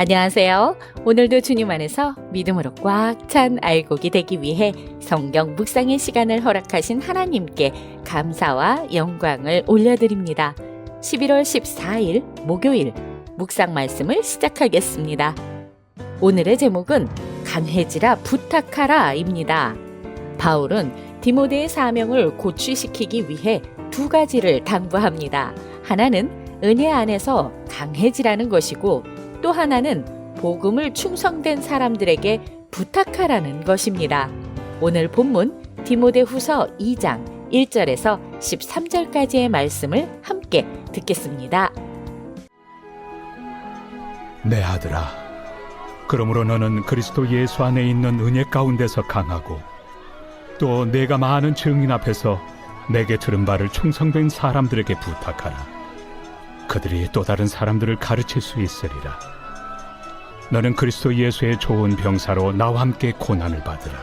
안녕하세요. 오늘도 주님 안에서 믿음으로 꽉 찬 알곡이 되기 위해 성경 묵상의 시간을 허락하신 하나님께 감사와 영광을 올려드립니다. 11월 14일 목요일 묵상 말씀을 시작하겠습니다. 오늘의 제목은 강해지라 부탁하라입니다. 바울은 디모데의 사명을 고취시키기 위해 두 가지를 당부합니다. 하나는 은혜 안에서 강해지라는 것이고 또 하나는 복음을 충성된 사람들에게 부탁하라는 것입니다. 오늘 본문 디모데 후서 2장 1절에서 13절까지의 말씀을 함께 듣겠습니다. 내 아들아, 그러므로 너는 그리스도 예수 안에 있는 은혜 가운데서 강하고 또 내가 많은 증인 앞에서 내게 들은 바를 충성된 사람들에게 부탁하라. 그들이 또 다른 사람들을 가르칠 수 있으리라. 너는 그리스도 예수의 좋은 병사로 나와 함께 고난을 받으라.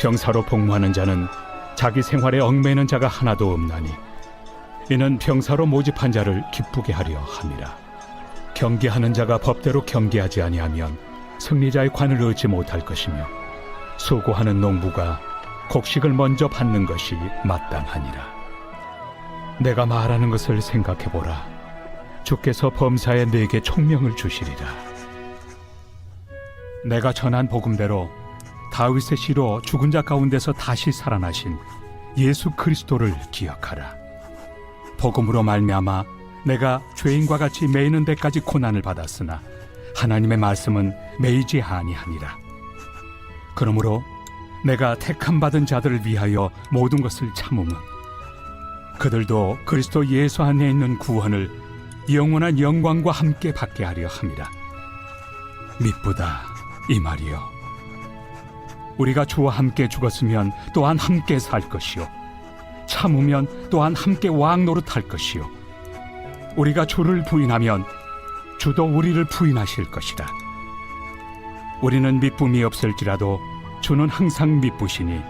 병사로 복무하는 자는 자기 생활에 얽매이는 자가 하나도 없나니 이는 병사로 모집한 자를 기쁘게 하려 함이라. 경계하는 자가 법대로 경계하지 아니하면 승리자의 관을 얻지 못할 것이며 수고하는 농부가 곡식을 먼저 받는 것이 마땅하니라. 내가 말하는 것을 생각해 보라. 주께서 범사에 내게 총명을 주시리라. 내가 전한 복음대로 다윗의 시로 죽은 자 가운데서 다시 살아나신 예수 그리스도를 기억하라. 복음으로 말미암아 내가 죄인과 같이 매이는 데까지 고난을 받았으나 하나님의 말씀은 매이지 아니하니라. 그러므로 내가 택함 받은 자들을 위하여 모든 것을 참음은 그들도 그리스도 예수 안에 있는 구원을 영원한 영광과 함께 받게 하려 함이라. 미쁘다 이 말이요. 우리가 주와 함께 죽었으면 또한 함께 살 것이요. 참으면 또한 함께 왕 노릇할 것이요. 우리가 주를 부인하면 주도 우리를 부인하실 것이라. 우리는 미쁨이 없을지라도 주는 항상 미쁘시니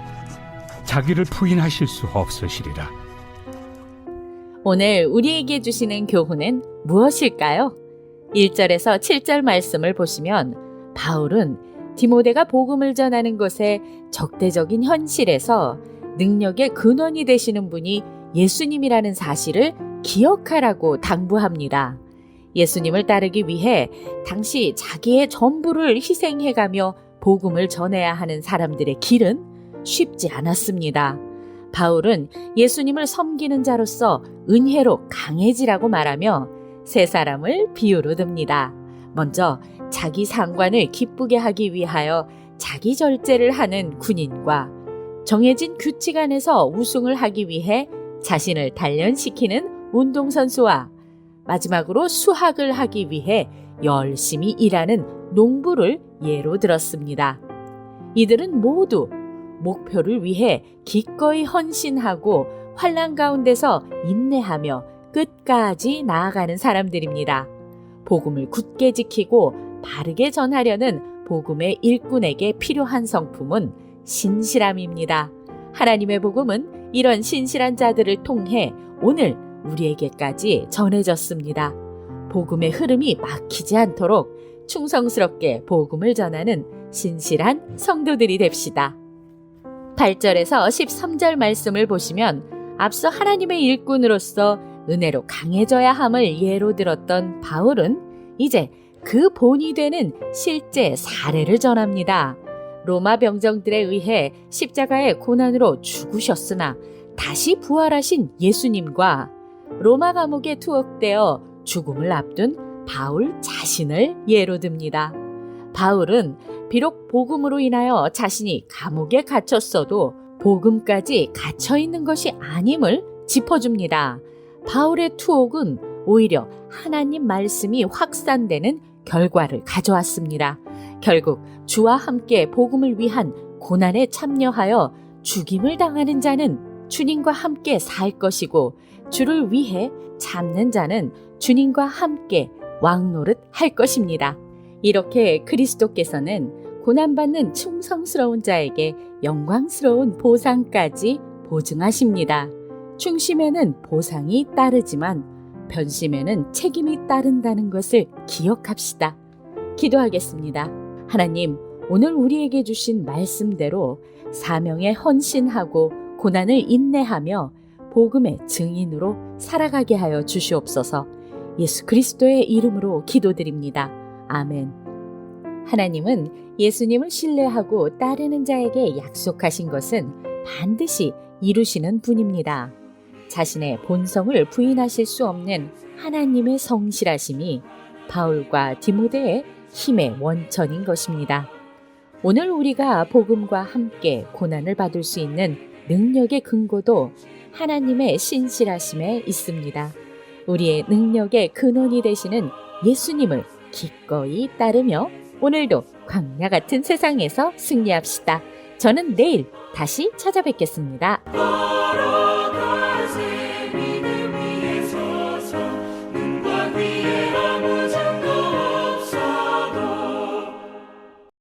자기를 부인하실 수 없으시리라. 오늘 우리에게 주시는 교훈은 무엇일까요? 1절에서 7절 말씀을 보시면 바울은 디모데가 복음을 전하는 것에 적대적인 현실에서 능력의 근원이 되시는 분이 예수님이라는 사실을 기억하라고 당부합니다. 예수님을 따르기 위해 당시 자기의 전부를 희생해가며 복음을 전해야 하는 사람들의 길은 쉽지 않았습니다. 바울은 예수님을 섬기는 자로서 은혜로 강해지라고 말하며 세 사람을 비유로 듭니다. 먼저 자기 상관을 기쁘게 하기 위하여 자기 절제를 하는 군인과 정해진 규칙 안에서 우승을 하기 위해 자신을 단련시키는 운동선수와 마지막으로 수학을 하기 위해 열심히 일하는 농부를 예로 들었습니다. 이들은 모두 목표를 위해 기꺼이 헌신하고 환란 가운데서 인내하며 끝까지 나아가는 사람들입니다. 복음을 굳게 지키고 바르게 전하려는 복음의 일꾼에게 필요한 성품은 신실함입니다. 하나님의 복음은 이런 신실한 자들을 통해 오늘 우리에게까지 전해졌습니다. 복음의 흐름이 막히지 않도록 충성스럽게 복음을 전하는 신실한 성도들이 됩시다. 8절에서 13절 말씀을 보시면 앞서 하나님의 일꾼으로서 은혜로 강해져야 함을 예로 들었던 바울은 이제 그 본이 되는 실제 사례를 전합니다. 로마 병정들에 의해 십자가의 고난으로 죽으셨으나 다시 부활하신 예수님과 로마 감옥에 투옥되어 죽음을 앞둔 바울 자신을 예로 듭니다. 바울은 비록 복음으로 인하여 자신이 감옥에 갇혔어도 복음까지 갇혀 있는 것이 아님을 짚어줍니다. 바울의 투옥은 오히려 하나님 말씀이 확산되는 결과를 가져왔습니다. 결국 주와 함께 복음을 위한 고난에 참여하여 죽임을 당하는 자는 주님과 함께 살 것이고 주를 위해 참는 자는 주님과 함께 왕노릇 할 것입니다. 이렇게 그리스도께서는 고난받는 충성스러운 자에게 영광스러운 보상까지 보증하십니다. 충심에는 보상이 따르지만 변심에는 책임이 따른다는 것을 기억합시다. 기도하겠습니다. 하나님, 오늘 우리에게 주신 말씀대로 사명에 헌신하고 고난을 인내하며 복음의 증인으로 살아가게 하여 주시옵소서. 예수 그리스도의 이름으로 기도드립니다. 아멘. 하나님은 예수님을 신뢰하고 따르는 자에게 약속하신 것은 반드시 이루시는 분입니다. 자신의 본성을 부인하실 수 없는 하나님의 성실하심이 바울과 디모데의 힘의 원천인 것입니다. 오늘 우리가 복음과 함께 고난을 받을 수 있는 능력의 근거도 하나님의 신실하심에 있습니다. 우리의 능력의 근원이 되시는 예수님을 기꺼이 따르며 오늘도 광야 같은 세상에서 승리합시다. 저는 내일 다시 찾아뵙겠습니다.